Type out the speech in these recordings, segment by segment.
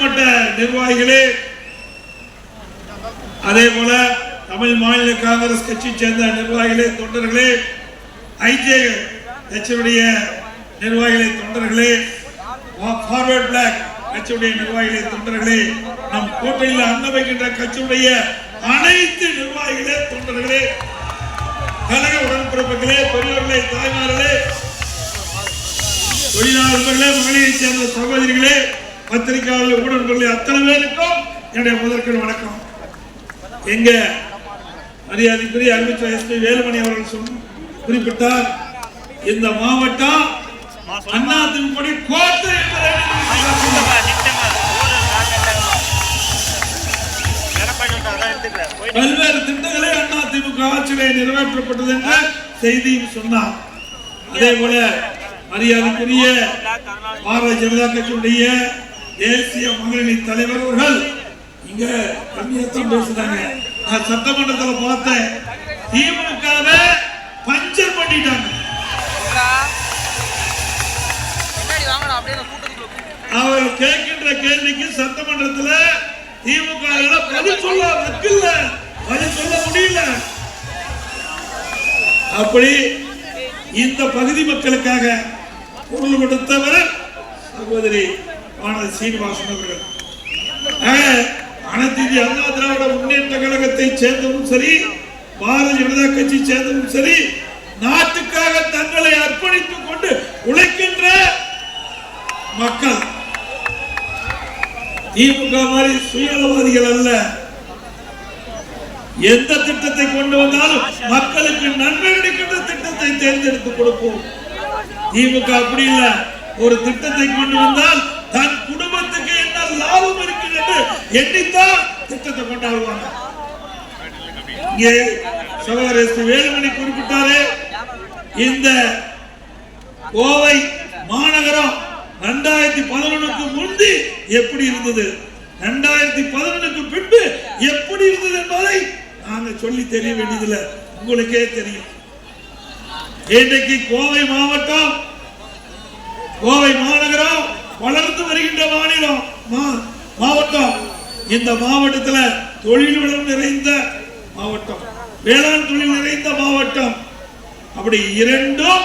மட்ட நிர்வாகிகளே அதே போல தமிழ் மாநில காங்கிரஸ் கட்சியை சேர்ந்த நிர்வாகிகளே தொண்டர்களே ஐஜே கட்சியுடைய நிர்வாகிகளே தொண்டர்களே ஃபார்வர்ட் பிளாக் கட்சியுடைய நிர்வாகிகளே தொண்டர்களே நம் கோட்டையில் அங்க கட்சியுடைய அனைத்து நிர்வாகிகளே தொண்டர்களே கழக உடன்பிறப்புகளே பெரியோர்களே தாய்மார்களே தொழிலாளர்களே மகளிரை சேர்ந்த சகோதரிகளே பத்திரிகையாளர்கள் ஊடகங்களே அத்தனை பேருக்கும் என்னுடைய முதற்கண் வணக்கம். எங்க மரியாதைக்குரிய அறிவிச்ச எஸ்பி வேலுமணி அவர்கள் சொன்ன குறிப்பிட்டார் இந்த மாவட்டம் அதிமுக கோட்டை என்பதை பல்வேறு திட்டங்களை அதிமுக ஆட்சியிலே நிறைவேற்றப்பட்டது என்ற செய்தியும் சொன்னார். அதே போல மரியாதைக்குரிய பாரதிய ஜனதா கட்சியுடைய தேசிய மகளிரணி தலைவர் அவர்கள் இங்க கம்மியாத்தான் பேசுறாங்க. நான் சட்டமன்றத்துல பார்த்தேன். திமுக பஞ்சர் பண்ணிட்டாங்க. அவர் கேட்கின்ற கேள்விக்கு சட்டமன்றத்துல திமுக பதில் சொல்ல வக்கில்ல. பதில் சொல்ல முடியல. அப்படி இந்த பகுதி மக்களுக்காக பொருள் கொடுத்தவர் சகோதரி வானதி சீனிவாசன் அவர்கள். அனைத்து இந்திய அண்ணா திராவிட முன்னேற்ற கழகத்தை சேர்ந்தவும் சரி பாரதிய ஜனதா கட்சி சேர்ந்தவும் சரி நாட்டுக்காக தங்களை அர்ப்பணித்துக் கொண்டு உழைக்கின்ற மக்கள். திமுக மாதிரி சுயநலவாதிகள் அல்ல. எந்த திட்டத்தை கொண்டு வந்தாலும் மக்களுக்கு நன்மை கிடைக்கின்ற திட்டத்தை தேர்ந்தெடுத்து கொடுப்போம். திமுக அப்படி இல்ல. ஒரு திட்டத்தை கொண்டு வந்தால் தன் குடும்பத்துக்கு என்ன லாபம் இருக்கு என்று எண்ணித்தான் திட்டத்தை கொண்டாடுவாங்க. இங்கே சகோதரர் வேலுமணி குறிப்பிட்டாரே இந்த கோவை மாநகரம் ரெண்டாயிரத்தி பதினொன்னுக்கு முந்தி எப்படி இருந்தது? ரெண்டாயிரத்தி பதினொன்னுக்கு பின்பு எப்படி இருந்தது என்பதை நாங்க சொல்லி தெரிய வேண்டியதில்லை. உங்களுக்கே தெரியும். இன்றைக்கு கோவை மாவட்டம் கோவை மாநகரம் வளர்ந்து வருகின்ற மாநிலம் மா- மாவட்டம். இந்த மாவட்டத்துல தொழில் வளம் நிறைந்த மாவட்டம். வேளாண் தொழில் நிறைந்த மாவட்டம். அப்படி இரண்டும்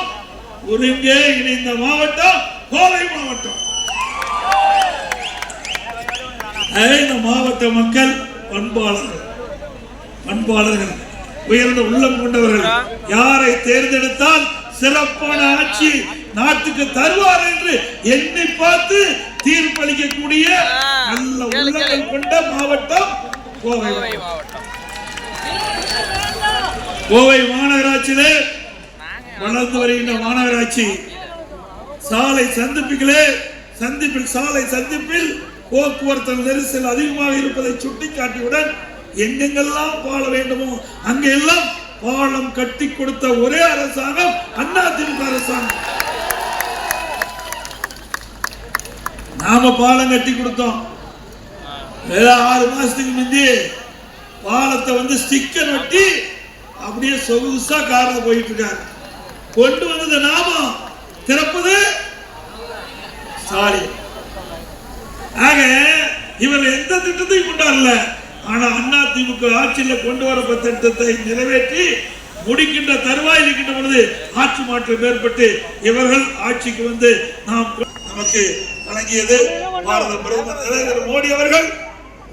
ஒருங்கே இணைந்த மாவட்டம் கோவை மாவட்டம். இந்த மாவட்ட மக்கள் பண்பாளர்கள். பண்பாளர்கள். உயர்ந்த உள்ளம் கொண்டவர்கள். யாரை தேர்ந்தெடுத்தால் சிறப்பான ஆட்சி நாட்டுக்கு தருவார் என்று எண்ணி பார்த்து தீர்ப்பளிக்கக்கூடிய நல்ல உள்ளங்கள் கொண்ட மாவட்டம் கோவை கோவை மாவட்டம். மாவட்டம். கோவை மாநகராட்சியிலே வளர்ந்து வருகின்ற மாநகராட்சி. சாலை சந்திப்புகளே சந்திப்பில் சாலை சந்திப்பில் போக்குவரத்து நெரிசல் அதிகமாக இருப்பதை சுட்டிக்காட்டியுடன் எங்கெங்கெல்லாம் பாழ வேண்டுமோ அங்கெல்லாம் பாலம் கட்டி கொடுத்த ஒரே அரசாங்கம் அதிமுக அரசாங்கம். நாம பாலம் கட்டி கொடுத்தோம். வேற ஆறு மாசத்துக்கு முந்தி பாலத்தை வந்து ஸ்டிக்கர் ஒட்டி அப்படியே சொகுசா கார்ல போயிட்டு இருக்காரு. கொண்டு வந்தது நாமம் திறப்பது ஸ்டாலின். ஆக இவர் எந்த திட்டத்தையும் கொண்டாடல. ஆனா அண்ணா திமுக ஆட்சியில் கொண்டு வரப்பட்ட திட்டத்தை நிறைவேற்றி முடிக்கின்ற தருவாயில் இருக்கின்ற பொழுது ஆட்சி மாற்றம் ஏற்பட்டு இவர்கள் ஆட்சிக்கு வந்து நாம் நமக்கு வழங்கியது பாரத பிரதமர் நரேந்திர மோடி அவர்கள்.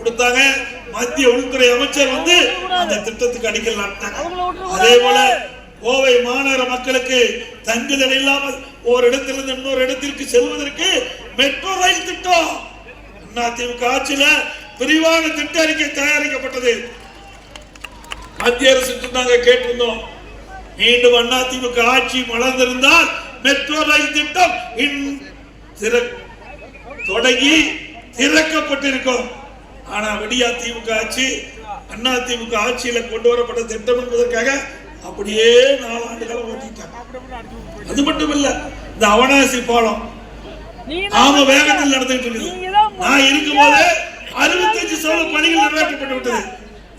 கொடுத்தாங்க. மத்திய உள்துறை அமைச்சர் வந்து அந்த திட்டத்துக்கு அடிக்கல் நாட்டினாங்க. அதே போல கோவை மாநகர மக்களுக்கு தங்குதல் இல்லாமல் ஒரு இடத்திலிருந்து இன்னொரு இடத்திற்கு செல்வதற்கு மெட்ரோ ரயில் திட்டம். அதிமுக ஆட்சியில விரிவான திட்ட அறிக்கை தயாரிக்கப்பட்டது. மத்திய அரசு நாங்க கேட்டிருந்தோம். மீண்டும் அதிமுக ஆட்சி மலர்ந்திருந்தால் மெட்ரோ ரயில் திட்டம் இன் திற- தொடங்கி திறக்கப்பட்டிருக்கும். ஆனா விடியா திமுக ஆட்சி அண்ணா திமுக ஆட்சியில கொண்டு வரப்பட்ட திட்டம் என்பதற்காக அப்படியே நாலாண்டு காலம் ஓட்டிட்டாங்க. அது மட்டும் இல்ல இந்த அவனாசி பாலம். ஆம வேகத்தில் நடந்துட்டு இருக்குது. நான் இருக்கும்போது அறுபத்தஞ்சு சதவீத பணிகள் நிறைவேற்றப்பட்டு விட்டது.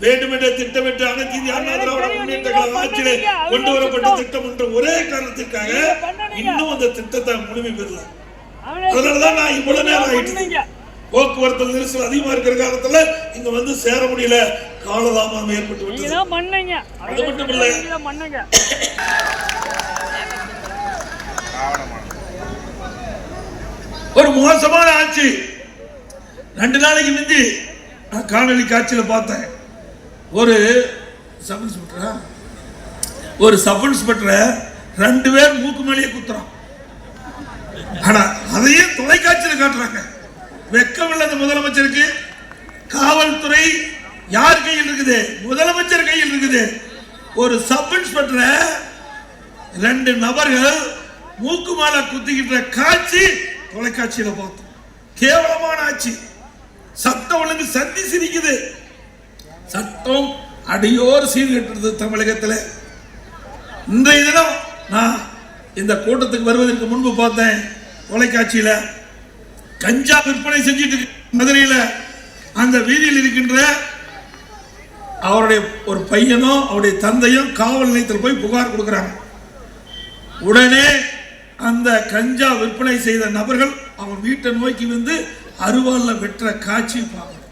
வேண்டுமென்றே திட்டமிட்டு அனைத்து அண்ணா திராவிட முன்னேற்ற கழக ஆட்சியிலே கொண்டு வரப்பட்ட திட்டம் என்ற ஒரே காரணத்திற்காக இன்னும் அந்த திட்டத்தை முழுமை பெறல. அதனாலதான் நான் இவ்வளவு நேரம் ஆயிட்டு போக்குவரத்து நெரிசல் அதிகமா இருக்கிற காலத்துல இங்க வந்து சேர முடியல காலதாமதம் ஏற்பட்டு விட்டது. தான் பண்ணீங்க அது மட்டும் இல்லை. பண்ணீங்க ஒரு மோசமான ஆட்சி. ரெண்டு நாளைக்கு முந்தி நான் காணொளி காட்சியில பார்த்தேன். ஒரு சப் இன்ஸ்பெக்டரா? ஒரு சப் இன்ஸ்பெக்டரை ரெண்டு பேர் மூக்கு மேலேயே குத்துறான். ஆனா அதையே தொலைக்காட்சியில் காட்டுறாங்க. வெக்கம் அந்த முதலமைச்சருக்கு காவல்துறை யார் கையில் இருக்குது? முதலமைச்சர் கையில் இருக்குது. ஒரு சப் இன்ஸ்பெக்டரை ரெண்டு நபர்கள் மூக்கு மாலை குத்திக்கிட்ட காட்சி தொலைக்காட்சியில் பார்த்தோம். கேவலமான ஆட்சி. சட்டம் ஒழுங்கு சந்தி சிரிக்குது. சட்டம் அடியோர் சீர்கட்டுறது தமிழகத்தில். இன்றைய தினம் நான் இந்த கூட்டத்துக்கு வருவதற்கு முன்பு பார்த்தேன். தொலைக்காட்சியில கஞ்சா விற்பனை செஞ்சிட்டு மதுரையில் மதுரையில அந்த வீதியில் இருக்கின்ற அவருடைய ஒரு பையனும் அவருடைய தந்தையும் காவல் நிலையத்தில் போய் புகார் கொடுக்குறாங்க. உடனே அந்த கஞ்சா விற்பனை செய்த நபர்கள் அவன் வீட்டை நோக்கி வந்து அருவாலில் வெட்டுற காட்சி பார்க்கணும்.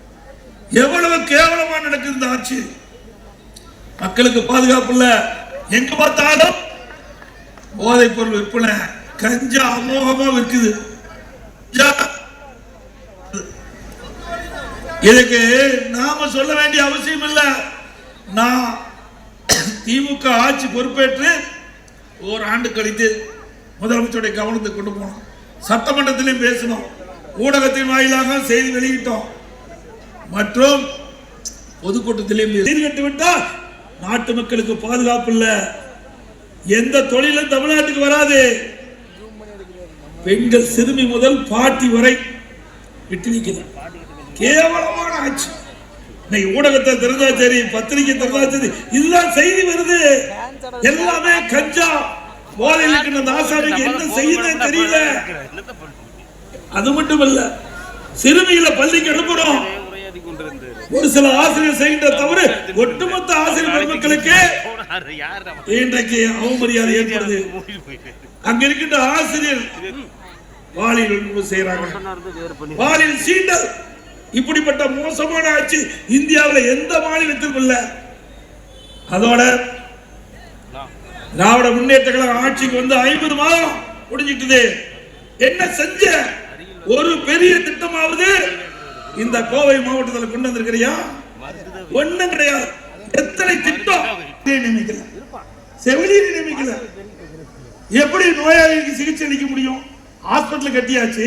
எவ்வளவு கேவலமா நடக்குது இந்த ஆட்சி. மக்களுக்கு பாதுகாப்பு இல்லை. எங்க பார்த்தாலும் போதைப் பொருள் விற்பனை. கஞ்சா அமோகமா விற்குது. இதுக்கு நாம சொல்ல வேண்டிய அவசியம் இல்லை. நான் திமுக ஆட்சி பொறுப்பேற்று ஒரு ஆண்டு கழித்து முதலமைச்சருடைய கவனத்தை கொண்டு போனோம். சட்டமன்றத்திலையும் பேசணும் ஊடகத்தின் வாயிலாக செய்தி வெளியிட்டோம். மற்றும் பொதுக்கூட்டத்திலையும் சீர்கட்டு விட்டா நாட்டு மக்களுக்கு பாதுகாப்பு இல்லை. எந்த தொழிலும் தமிழ்நாட்டுக்கு வராது. பெண்கள் சிறுமி முதல் பாட்டி வரை விட்டு நிற்கிறது கேவலமான ஆட்சி. இன்னைக்கு ஊடகத்தை திறந்தா சரி பத்திரிகை திறந்தா சரி இதுதான் செய்தி வருது. எல்லாமே கஞ்சா. போதையில் இருக்கிற ஆசாமிக்கு என்ன செய்யுதுன்னு தெரியல. அது மட்டும் இல்ல சிறுமியில பள்ளிக்கு அனுப்புறோம் ஒரு சில ஆசிரியர் செய்கின்ற தவறு ஒட்டுமொத்த ஆசிரியர் பெருமக்களுக்கு இன்றைக்கு அவமரியாதை ஏற்படுது. அங்க இருக்கின்ற ஆசிரியர் பாலியல் செய்யறாங்க பாலியல் சீண்டல். இப்படிப்பட்ட மோசமான ஆட்சி இந்தியாவில் எந்த மாநிலத்திற்கும் இல்ல. அதோட திராவிட முன்னேற்ற கழக ஆட்சிக்கு வந்து ஐம்பது மாதம் முடிஞ்சிட்டது. என்ன செஞ்ச? ஒரு பெரிய திட்டமாவது இந்த கோவை மாவட்டத்தில் கொண்டு வந்திருக்கிறியா? ஒண்ணும் கிடையாது. எத்தனை திட்டம்? நியமிக்கல செவிலியரை நியமிக்கல எப்படி நோயாளிக்கு சிகிச்சை அளிக்க முடியும்? ஹாஸ்பிட்டல் கட்டியாச்சு.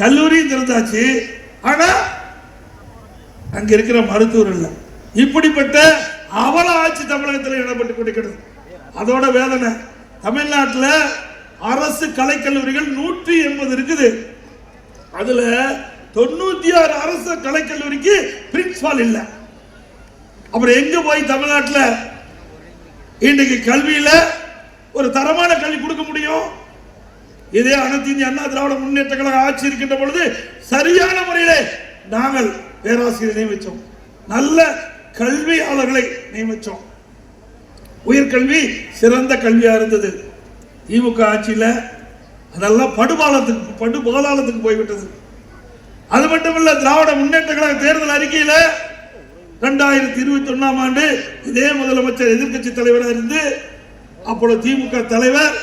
கல்லூரியும் திறந்தாச்சு. ஆனா அங்க இருக்கிற மருத்துவர் இல்ல. இப்படிப்பட்ட அவல ஆட்சி தமிழகத்தில் இடப்பட்டு கொடுக்கிறது அதோட வேதனை தமிழ்நாட்டில் அரசு கலைக்கல்லூரிகள் நூற்றி எண்பது இருக்குது. அதுல தொண்ணூத்தி ஆறு அரசு கலைக்கல்லூரிக்கு பிரின்சிபால் இல்லை. அப்புறம் எங்க போய் தமிழ்நாட்டில்? இன்னைக்கு கல்வியில ஒரு தரமான கல்வி கொடுக்க முடியும். இதே அனைத்து இந்திய அண்ணா திராவிட முன்னேற்ற கழக ஆட்சி இருக்கின்ற பொழுது சரியான முறையிலே நாங்கள் பேராசிரியர் நியமித்தோம். நல்ல கல்வியாளர்களை நியமித்தோம். உயர்கல்வி சிறந்த கல்வியாக இருந்தது. திமுக ஆட்சியில் அதெல்லாம் படுபாலத்துக்கு படு பாதாளத்துக்கு போய்விட்டது. அது மட்டுமல்ல திராவிட முன்னேற்ற கழக தேர்தல் அறிக்கையில ரெண்டாயிரத்தி இருபத்தி ஒன்னாம் ஆண்டு இதே முதலமைச்சர் எதிர்க்கட்சி தலைவராக இருந்து அப்பொழுது திமுக தலைவர்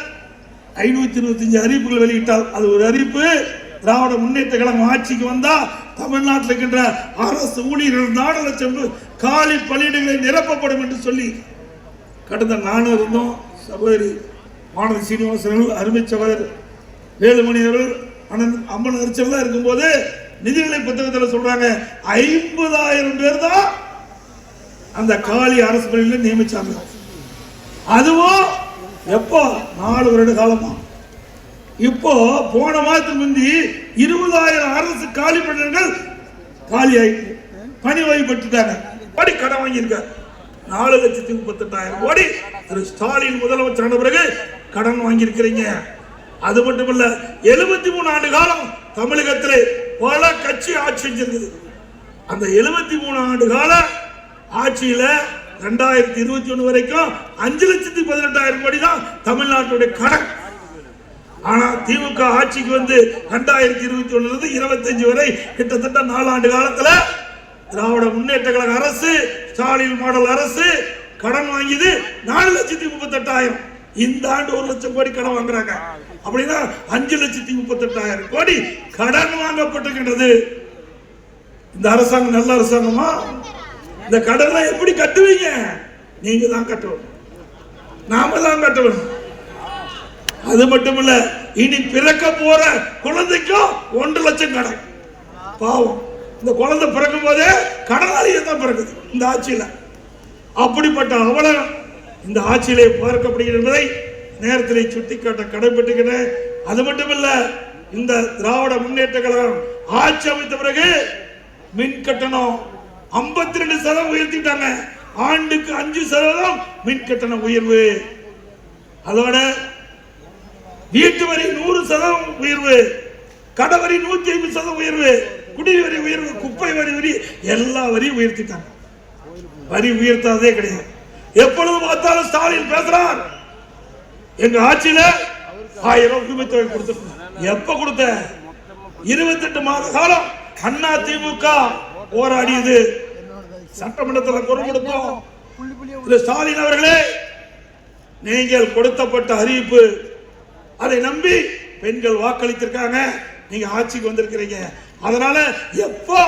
ஐநூத்தி இருபத்தஞ்சு அறிவிப்புகள் வெளியிட்டார். அது ஒரு அறிவிப்பு. திராவிட முன்னேற்ற கழகம் ஆட்சிக்கு வந்தா தமிழ்நாட்டில் இருக்கின்ற அரசு ஊழியர்கள் நாலு லட்சம் காலி பணியிடங்களை நிரப்பப்படும் என்று சொல்லி கடந்த நானும் இருந்தோம். சகோதரி மாணவி சீனிவாசன் அருமை சகோதரர் வேலுமணி அவர்கள் அண்ணன் அம்மன் அரிச்சல் இருக்கும்போது நிதிநிலை புத்தகத்தில் சொல்றாங்க. ஐம்பதாயிரம் பேர் தான் அந்த காலி அரசு பள்ளியில் நியமிச்சாங்க. அதுவும் எப்போ? நாலு வருட காலமா. இப்போ போன மாதத்துக்கு முந்தி இருபதாயிரம் அரசு காலி பணியிடங்கள் காலி ஆயிட்டு பணி வகைப்பட்டுட்டாங்க படி கடன் வாங்கியிருக்காரு நாலு லட்சத்தி முப்பத்தெட்டாயிரம் கோடி திரு ஸ்டாலின் முதலமைச்சரான பிறகு கடன் வாங்கியிருக்கிறீங்க. அது மட்டும் எழுபத்தி மூணு ஆண்டு காலம் தமிழகத்தில் பல கட்சி ஆட்சி செஞ்சிருக்குது அந்த எழுபத்தி மூணு ஆண்டு கால ஆட்சியில ரெண்டாயிரத்தி இருபத்தி ஒண்ணு வரைக்கும் அஞ்சு லட்சத்தி பதினெட்டாயிரம் கோடி தான் தமிழ்நாட்டுடைய கடன். ஆனா திமுக ஆட்சிக்கு வந்து ரெண்டாயிரத்தி இருபத்தி ஒண்ணுல இருந்து இருபத்தஞ்சு வரை கிட்டத்தட்ட நாலாண்டு காலத்துல திராவிட முன்னேற்ற கழக அரசு ஸ்டாலின் மாடல் அரசு கடன் வாங்கியது நாலு லட்சத்தி முப்பத்தெட்டாயிரம். இந்த ஆண்டு ஒரு லட்சம் கோடி கடன் வாங்குறாங்க. அப்படின்னா அஞ்சு லட்சத்தி முப்பத்தெட்டாயிரம் கோடி கடன் வாங்கப்பட்டிருக்கின்றது. இந்த அரசாங்கம் நல்ல அரசாங்கமா? இந்த கடனை எப்படி கட்டுவீங்க? நீங்க தான் கட்டணும். நாம தான் கட்டணும். அது மட்டும் இல்ல இனி பிறக்க போற குழந்தைக்கும் ஒன்று லட்சம் கடன். பாவம். இந்த குழந்தை பிறக்கும் போதே கடனாளியை தான் பிறக்குது இந்த ஆட்சியில. அப்படிப்பட்ட அவலம் இந்த ஆட்சியிலே பார்க்கப்படுகிறது என்பதை நேரத்தில் சுட்டிக்காட்ட கடைப்பட்டுக்கிறேன் அது மட்டும் இந்த திராவிட முன்னேற்ற கழகம் ஆட்சி அமைத்த பிறகு மின் கட்டணம் 52% ரெண்டு சதவீதம் உயர்த்திட்டாங்க. ஆண்டுக்கு அஞ்சு சதவீதம் மின் கட்டண உயர்வு. அதோட வீட்டு வரி நூறு சதவீதம் உயர்வு கடை வரி நூத்தி ஐம்பது சதவீதம் உயர்வு குடிவரி உயர்வு குப்பை வரி வரி எல்லா வரியும் உயர்த்திட்டாங்க. வரி உயர்த்தாதே கிடையாது. எப்பொழுது பார்த்தாலும் ஸ்டாலின் பேசுறார்? எங்க ஆட்சியில ஆயிரம் ரூபாய் உரிமை தொகை கொடுத்திருக்கோம். எப்ப கொடுத்த? இருபத்தெட்டு மாத காலம் அண்ணா திமுக போராடியது. சட்டமன்றத்தில் குரல் கொடுத்தோம். ஸ்டாலின் அவர்களே நீங்கள் கொடுத்தப்பட்ட அறிவிப்பு அதை நம்பி பெண்கள் வாக்களித்திருக்காங்க. நீங்க ஆட்சிக்கு வந்திருக்கிறீங்க. அதனால எப்போ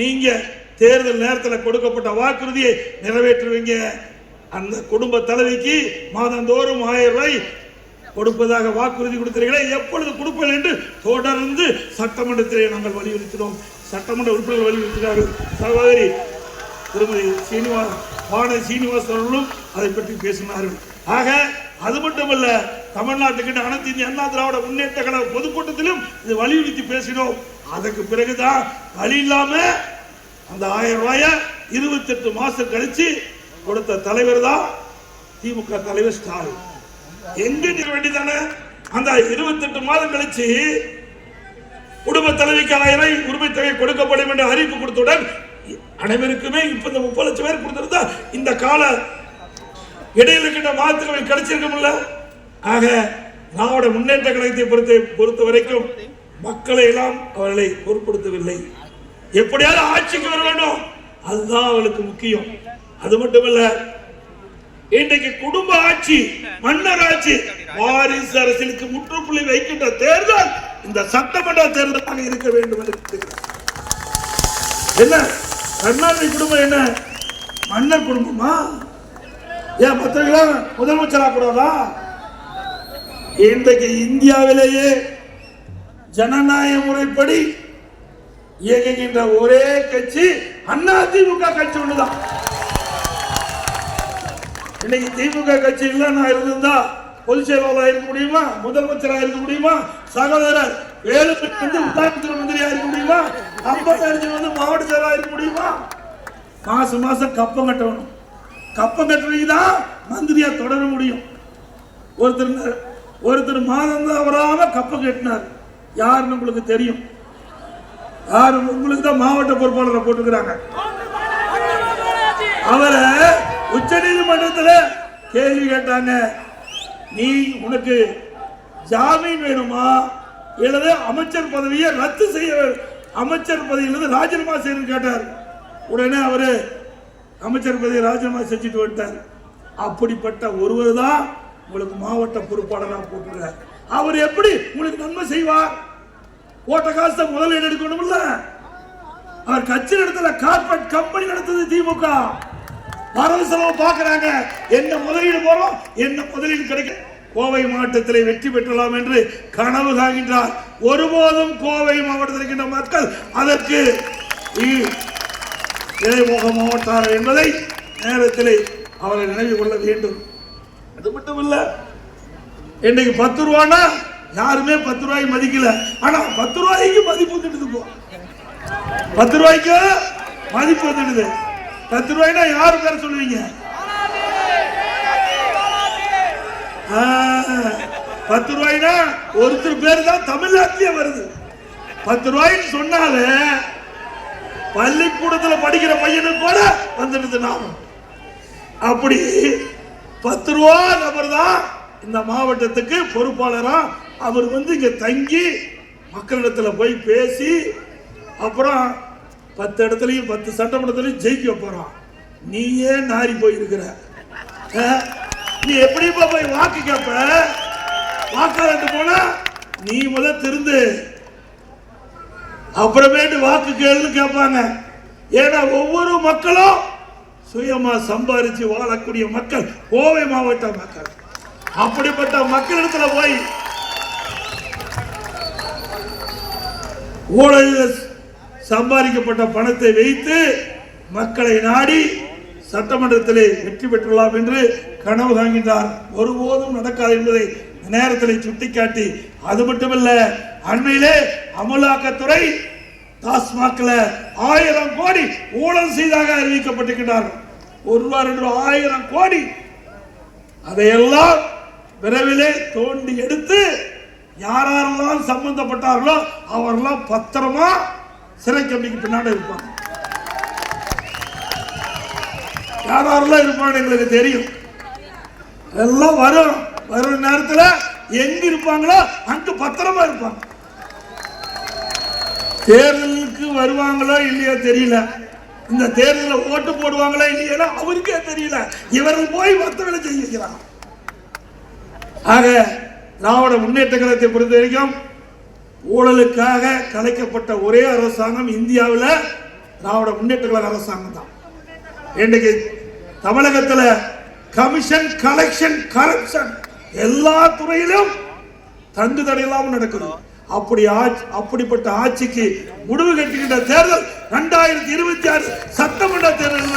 நீங்க தேர்தல் நேரத்தில் கொடுக்கப்பட்ட வாக்குறுதியை நிறைவேற்றுவீங்க? அந்த குடும்ப தலைவிக்கு மாதந்தோறும் ஆயிரம் ரூபாய் கொடுப்பதாக வாக்குறுதி கொடுத்தீர்களே எப்பொழுது கொடுப்பேன் என்று தொடர்ந்து சட்டமன்றத்திலே நாங்கள் வலியுறுத்தினோம். சட்டமன்ற உறுப்பினர்கள் வலியுறுத்தினார்கள். சகோதரி திருமதி சீனிவாஸ் வான சீனிவாஸ் அவர்களும் அதை பற்றி பேசினார்கள். ஆக அது மட்டுமல்ல தமிழ்நாட்டுக்கு அனைத்து இந்திய அண்ணா திராவிட முன்னேற்ற கழக பொதுக்கூட்டத்திலும் இது வலியுறுத்தி பேசினோம். அதற்கு பிறகுதான் வழி இல்லாம அந்த ஆயிரம் ரூபாய இருபத்தெட்டு மாசம் கழிச்சு கொடுத்த தலைவர் தான் திமுக தலைவர் ஸ்டாலின். எங்க நிற்க வேண்டியதானே அந்த இருபத்தெட்டு மாதம் கழிச்சு குடும்ப தலைவிக்கு ஆயிரம் உரிமை தொகை கொடுக்கப்படும் என்று அறிவிப்பு கொடுத்தவுடன் அனைவருக்குமே இப்ப இந்த முப்பது லட்சம் பேர் கொடுத்திருந்தா இந்த கால இடையில இருக்கின்ற மாதத்துக்கு கிடைச்சிருக்கும்ல ஆக திராவிட முன்னேற்ற கழகத்தை பொறுத்த பொறுத்த வரைக்கும் மக்களை எல்லாம் அவர்களை பொருட்படுத்தவில்லை. எப்படியாவது ஆட்சிக்கு வர வேண்டும். அதுதான் அவளுக்கு முக்கியம். அது மட்டுமல்ல இன்றைக்கு குடும்ப ஆட்சி மன்னர் ஆட்சி வாரிசு அரசியலுக்கு முற்றுப்புள்ளி வைக்கின்ற தேர்தல் இந்த சட்டமன்ற தேர்தலாக இருக்க வேண்டும் என்று என்ன? கருணாநிதி குடும்பம் என்ன? மன்னர் குடும்பமா? ஏன் மற்றவங்களா முதலமைச்சரா கூடாதா இன்றைக்கு இந்தியாவிலேயே ஜனநாயக முறைப்படி இயங்குகின்ற ஒரே கட்சி அண்ணா திமுக கட்சி ஒண்ணுதான். இன்னைக்கு திமுக கட்சி நான் இருந்திருந்தா பொதுச் செயலாளராக இருக்க முடியுமா முதலமைச்சராக இருக்க முடியுமா சகோதரர் வேலுமணி வந்து உதாரணத்துறை மந்திரியா இருக்க முடியுமா ஐம்பத்தாயிரம் வந்து மாவட்ட செயலாளராக இருக்க முடியுமா மாசம் மாசம் கப்பம் கட்டணும் கப்பம் கட்டுறதுக்கு தான் மந்திரியா தொடர முடியும் ஒருத்தர் ஒருத்தர் மாதம் தான் வராம கப்பம் கட்டினார் யாருன்னு உங்களுக்கு தெரியும் யாரு உங்களுக்கு தான் மாவட்ட பொறுப்பாளரை போட்டுக்கிறாங்க அவரை உச்ச நீதிமன்றத்தில் கேள்வி கேட்டாங்க. நீ உனக்கு ஜாமீன் வேணுமா? இல்லது அமைச்சர் பதவியை ரத்து செய்ய அமைச்சர் பதவியிலிருந்து ராஜினாமா செய்யணும்னு கேட்டார். உடனே அவர் அமைச்சர் பதவியை ராஜினாமா செஞ்சுட்டு வந்துட்டார். அப்படிப்பட்ட ஒருவர் தான் உங்களுக்கு மாவட்ட பொறுப்பாளராக போட்டுருக்கார். அவர் எப்படி உங்களுக்கு நன்மை செய்வார்? ஓட்ட காசை முதலீடு எடுக்கணும்ல? அவர் கட்சி நடத்தல கார்பரேட் கம்பெனி நடத்துது திமுக. வரவு செலவு என்ன முதலீடு போறோம்? என்ன முதலீடு கிடைக்கும் கோவை மாவட்டத்தில் வெற்றி பெற்றலாம் என்று கனவு காகின்றார் ஒருபோதும் கோவை மாவட்டத்தில் இருக்கின்ற மக்கள் அதற்கு இடைமுக மாவட்டார் என்பதை நேரத்தில் அவரை நினைவு கொள்ள வேண்டும். அது மட்டும் இல்ல இன்னைக்கு பத்து ரூபானா யாருமே பத்து ரூபாய் மதிக்கல. ஆனா பத்து ரூபாய்க்கு மதிப்பு வந்துடுது போ. பத்து ரூபாய்க்கு மதிப்பு வந்துடுது. பத்து ரூபாய்னா யாரு பேர் சொல்லுவீங்க? பத்து ரூபாய்னா ஒருத்தர் பேர் தான் தமிழ்நாட்டிலே வருது. பத்து ரூபாய்ன்னு சொன்னாலே பள்ளிக்கூடத்தில் படிக்கிற பையனுக்கு கூட வந்துடுது நாமம். அப்படி பத்து ரூபா நபர் தான் இந்த மாவட்டத்துக்கு பொறுப்பாளரா அவர் வந்து இங்க தங்கி மக்களிடத்துல போய் பேசி அப்புறம் பத்து இடத்துலையும் பத்து சட்டமன்றத்திலையும் ஜெயிக்க போறான் நீ ஏன் நாரி போயிருக்கிற. நீ எப்படிப்பா போய் வாக்கு கேட்ப வாக்காளர்கிட்ட போனா நீ முத திருந்து அப்புறமேட்டு வாக்கு கேளுன்னு கேட்பாங்க ஏன்னா ஒவ்வொரு மக்களும் சுயமா சம்பாரிச்சு வாழக்கூடிய மக்கள் கோவை மாவட்ட மக்கள். அப்படிப்பட்ட மக்களிடத்துல போய் ஊழல் சம்பாதிக்கப்பட்ட பணத்தை வைத்து மக்களை நாடி சட்டமன்றத்திலே வெற்றி பெற்றுள்ளலாம் என்று கனவு காண்கின்றார். ஒருபோதும் நடக்காது என்பதை நேரத்தில் சுட்டிக்காட்டி அது மட்டுமல்ல அண்மையிலே அமலாக்கத்துறை டாஸ்மாக்ல ஆயிரம் கோடி ஊழல் செய்தாக அறிவிக்கப்பட்டிருக்கிறார்கள் ஒரு ரூபா ரெண்டு ரூபா ஆயிரம் கோடி. அதையெல்லாம் விரைவிலே தோண்டி எடுத்து யாரெல்லாம் சம்பந்தப்பட்டார்களோ அவரெல்லாம் பத்திரமா சிறை கம்பிக்கு பின்னாடி இருப்பாங்க யாரெல்லாம் இருப்பாங்க எங்களுக்கு தெரியும். எல்லாம் வரும். வரும் நேரத்துல எங்க இருப்பாங்களோ அங்கு பத்திரமா இருப்பாங்க. தேர்தலுக்கு வருவாங்களோ இல்லையோ தெரியல. இந்த தேர்தலில் ஓட்டு போடுவாங்களா இல்லையா அவருக்கே தெரியல. இவர்கள் போய் மத்தவங்களை செய்கிறாங்க ஆக திராவிட முன்னேற்ற கழகத்தை பொறுத்த வரைக்கும் ஊழலுக்காக கலைக்கப்பட்ட ஒரே அரசாங்கம் இந்தியாவில் திராவிட முன்னேற்ற கழக அரசாங்கம் தான். இன்றைக்கு தமிழகத்தில் கமிஷன் கலெக்ஷன் கரப்ஷன் எல்லா துறையிலும் தண்டு தடையில்லாமல் நடக்குது. அப்படி ஆட்சி அப்படிப்பட்ட ஆட்சிக்கு முடிவு கட்டுகின்ற தேர்தல் இரண்டாயிரத்தி இருபத்தி ஆறு சட்டமன்ற தேர்தல்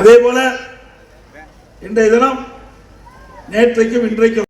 அதே போல இன்றைய தினம் நேற்றைக்கும் இன்றைக்கும்